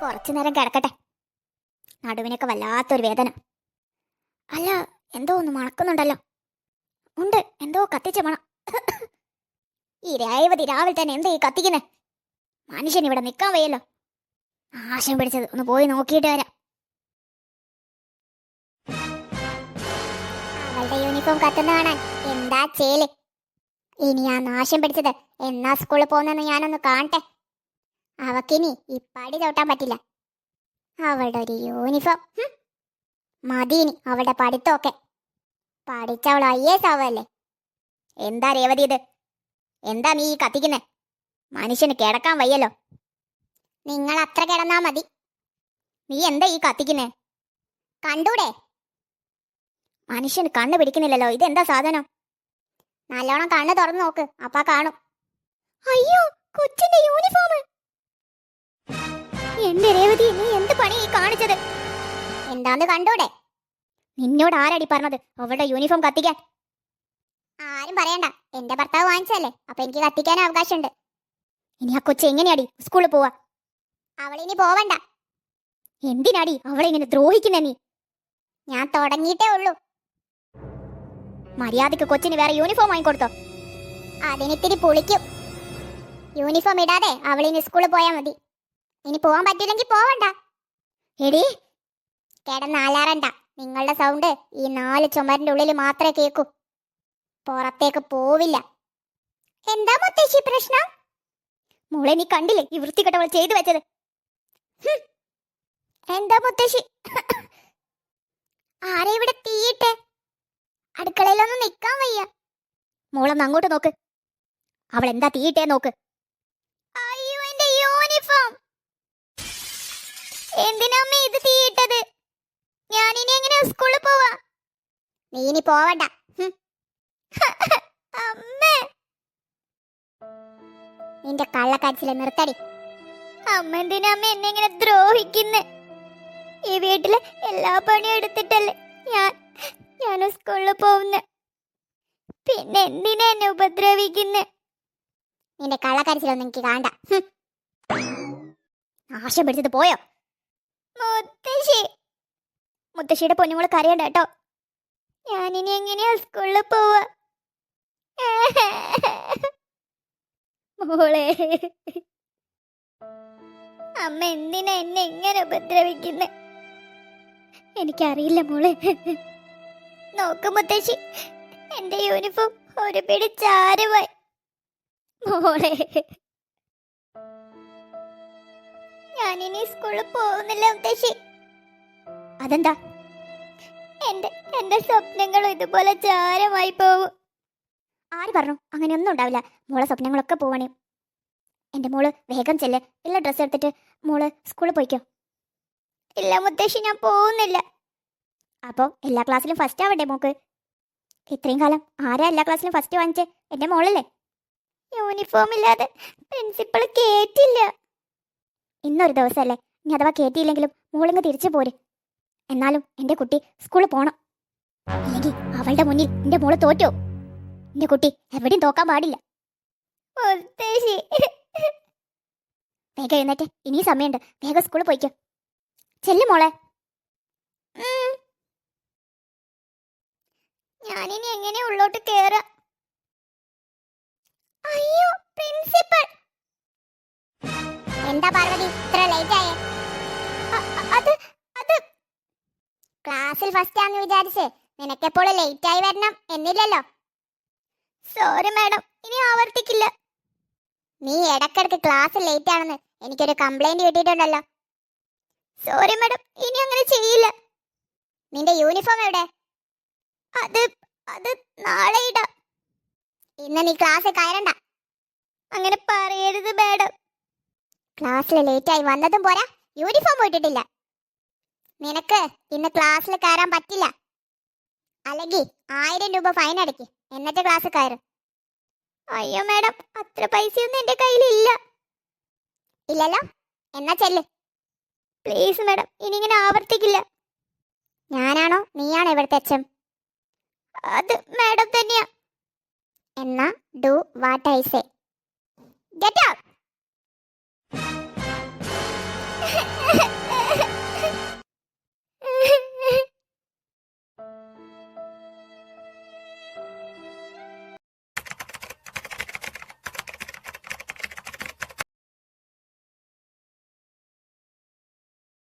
കുറച്ചു നേരം കിടക്കട്ടെ. നടുവിനൊക്കെ വല്ലാത്തൊരു വേദന. അല്ല എന്തോ ഒന്ന് മണക്കുന്നുണ്ടല്ലോ. ഉണ്ട് എന്തോ കത്തിച്ച മണം. ഈ രേവതി രാവിലെ തന്നെ എന്താ ഈ കത്തിക്കുന്നേ? മനുഷ്യൻ ഇവിടെ നിൽക്കാൻ വയ്യല്ലോ. ആശം പിടിച്ചത് ഒന്ന് പോയി നോക്കിയിട്ട് വരാം. അവളുടെ യൂണിഫോം കത്തുന്ന കാണാൻ എന്താ ചേൽ? ഇനി ആ നാശം പിടിച്ചത് എന്നാ സ്കൂളിൽ പോകുന്നെന്ന് ഞാനൊന്ന് കാണട്ടെ. അവക്കിനി ഇപ്പാടി പടി ചവിട്ടാൻ പറ്റില്ല. അവളുടെ ഒരു യൂണിഫോം മതിയിനി അവളുടെ പഠിത്തമൊക്കെ. പഠിച്ചവൾ ഐ എസ് ആവല്ലേ എന്താ രേവതി ഇത്? എന്താ നീ ഈ കത്തിക്കുന്നേ? മനുഷ്യന് കിടക്കാൻ വയ്യല്ലോ. നിങ്ങൾ അത്ര കിടന്നാ മതി. നീ എന്താ ഈ കത്തിക്കുന്നേ? കണ്ടൂടെ? മനുഷ്യന് കണ്ണ് പിടിക്കുന്നില്ലല്ലോ. ഇതെന്താ സാധനം? നല്ലോണം കണ്ണ് തുറന്നു നോക്ക്. അപ്പാ കാണും. അയ്യോ കൊച്ചിന്റെ യൂണിഫോം എന്റെ രേവതി നീ എന്ത് പണി ഈ കാണിച്ചത്? എന്താന്ന് കണ്ടൂടെ? നിന്നോട് ആരടി പറഞ്ഞത്? അവളുടെ യൂണിഫോം കത്തിക്കാൻ. ആരും പറയണ്ട. എന്റെ ഭർത്താവ് വാങ്ങിച്ചല്ലേ അപ്പൊ എനിക്ക് കത്തിക്കാൻ അവകാശമുണ്ട്. ഇനി ആ കൊച്ചു എങ്ങനെയാടി സ്കൂളിൽ പോവാ? അവളിനി പോവണ്ട. എന്തിനാടി അവളെ ഇങ്ങനെ ദ്രോഹിക്കുന്ന നീ? ഞാൻ തുടങ്ങിയിട്ടേ ഉള്ളൂ. മര്യാദയ്ക്ക് കൊച്ചിന് വേറെ യൂണിഫോം വാങ്ങിക്കൊടുത്തോ അതിനിത്തിരി പുളിക്കും. യൂണിഫോം ഇടാതെ അവളിനി സ്കൂളിൽ പോയാൽ മതി. ഇനി പോവാൻ പറ്റില്ലെങ്കിൽ പോവണ്ട. എടി കിടന്നാലാറണ്ട നിങ്ങളുടെ സൗണ്ട് ഈ നാല് ചുമരിന്റെ ഉള്ളിൽ മാത്രമേ കേൾക്കൂ പുറത്തേക്ക് പോവില്ല. എന്താ മുത്തശ്ശി പ്രശ്നം? മോളെ നീ കണ്ടില്ലേ ഈ വൃത്തികെട്ടവൾ ചെയ്തു വെച്ചത്? എന്താ മുത്തശ്ശി? ആരെ ഇവിടെ തീയിട്ടെ? അടുക്കളയിലൊന്നും നിൽക്കാൻ വയ്യ. മോളൊന്ന് അങ്ങോട്ട് നോക്ക്. അവൾ എന്താ തീയിട്ടേ നോക്ക്. സ്കൂളിൽ പോവാ. നീ ഇനി പോവണ്ട. അമ്മേ. നിന്റെ കള്ളക്കാച്ചിലെ നിർത്തടി. അമ്മ എന്തിനാ അമ്മ എന്നെ ഇങ്ങനെ ദ്രോഹിക്കുന്നെ? ഈ വീട്ടിലെ എല്ലാ പണിയും എടുത്തിട്ടല്ലേ ഞാൻ ഞാൻ സ്കൂളിൽ പോകുന്നു. പിന്നെ എന്തിനാ എന്നെ ഉപദ്രവിക്കുന്നെ? നിന്റെ കള്ളക്കാച്ചിലൊന്നും എനിക്ക് കാണ്ട. ആശം പിടിച്ചത് പോയോ? മുത്തശ്ശി. മുത്തശ്ശിയുടെ പൊന്നുമോൾ കരയണ്ട കേട്ടോ. ഞാനിനി എങ്ങനെയാ സ്കൂളിൽ പോവാ മോളെ. അമ്മ എന്തിനാ എന്നെ ഇങ്ങനെ ഉപദ്രവിക്കുന്നെ? എനിക്കറിയില്ല മോളെ. നോക്ക് മുത്തശ്ശി എന്റെ യൂണിഫോം ഒരു പിടി ചാരുമായി മോളെ. ഞാനിനി സ്കൂളിൽ പോകുന്നില്ല മുത്തശ്ശി. അതെന്താ? എന്റെ എന്റെ സ്വപ്നങ്ങൾ ഇതുപോലെ ചാരമായി പോകും ആര് പറഞ്ഞു? അങ്ങനെയൊന്നും ഉണ്ടാവില്ല. മോളെ സ്വപ്നങ്ങളൊക്കെ പോവണേ. എന്റെ മോൾ വേഗം ചെല്ല്. എല്ലാ ഡ്രസ്സ് എടുത്തിട്ട് മോൾ സ്കൂളിൽ പോയിക്കോ. ഇല്ല മുത്തശ്ശി ഞാൻ പോകുന്നില്ല. അപ്പോൾ എല്ലാ ക്ലാസ്സിലും ഫസ്റ്റ് ആവണ്ടേ മോക്ക്? ഇത്രയും കാലം ആരാ എല്ലാ ക്ലാസ്സിലും ഫസ്റ്റ് വാങ്ങിച്ചേ? എന്റെ മോളല്ലേ? യൂണിഫോം ഇല്ലാതെ പ്രിൻസിപ്പൾ കേറ്റില്ല. ഇന്നൊരു ദിവസമല്ലേ ഇനി അഥവാ കേട്ടിയില്ലെങ്കിലും മോളിങ്ങ് തിരിച്ചു പോര്. എന്നാലും എന്റെ കുട്ടി സ്കൂളിൽ പോണം. അല്ലെങ്കിൽ അവളുടെ മുന്നിൽ എന്റെ മോൾ തോറ്റോ? എന്റെ കുട്ടി എവിടെയും തോക്കാൻ പാടില്ല. വേഗം എഴുന്നേറ്റ്. ഇനി സമയമുണ്ട്. വേഗം സ്കൂളിൽ പോയിക്കോ. ചെല്ലു മോളെ. ഞാനിനി എങ്ങനെ ഉള്ളോട്ട് കേറ? അയ്യോ പ്രിൻസിപ്പൽ. എന്താ പാർവതി ഇത്ര ലേറ്റ് ആയേ? ക്ലാസ്സിൽ ഫസ്റ്റ് ആണെന്ന് വിചാരിച്ച്. നിനക്കെപ്പോൾ ആയി വരണം എന്നില്ലല്ലോ. സോറി മാഡം ഇനി ആവർത്തിക്കില്ല. നീ ഇടക്കിടക്ക് ക്ലാസ് ലേറ്റ് ആണെന്ന് എനിക്കൊരു കംപ്ലൈന്റ് കിട്ടിയിട്ടുണ്ടല്ലോ. സോറി മാഡം ഇനി അങ്ങനെ ചെയ്യില്ല. നിന്റെ യൂണിഫോം എവിടെ? അത് അത് നാളെ ഇടാം. ഇന്ന് നീ ക്ലാസ്സിൽ കയറണ്ട. അങ്ങനെ പറയരുത് മാഡം ക്ലാസ്സിൽ ലേറ്റായി വന്നതും പോരാ യൂണിഫോം ഇട്ടിട്ടില്ല. നിനക്ക് ഇന്ന് ക്ലാസ്സിൽ കയറാൻ പറ്റില്ല. അല്ലെങ്കിൽ ആയിരം രൂപ ഫൈൻ അടയ്ക്ക് എന്നിട്ട് ക്ലാസ് കയറും അയ്യോ മാഡം അത്ര പൈസയൊന്നും എന്റെ കയ്യിലില്ല. ഇല്ലല്ലോ എന്നാ ചെല്ല്. പ്ലീസ് മാഡം ഇങ്ങനെ ആവർത്തിക്കില്ല. ഞാനാണോ? നീയാണോ ഇവിടുത്തെ അച്ഛൻ? അത് മാഡം തന്നെയാ. എന്നാ ഡു വാട്ട് ഐ സേ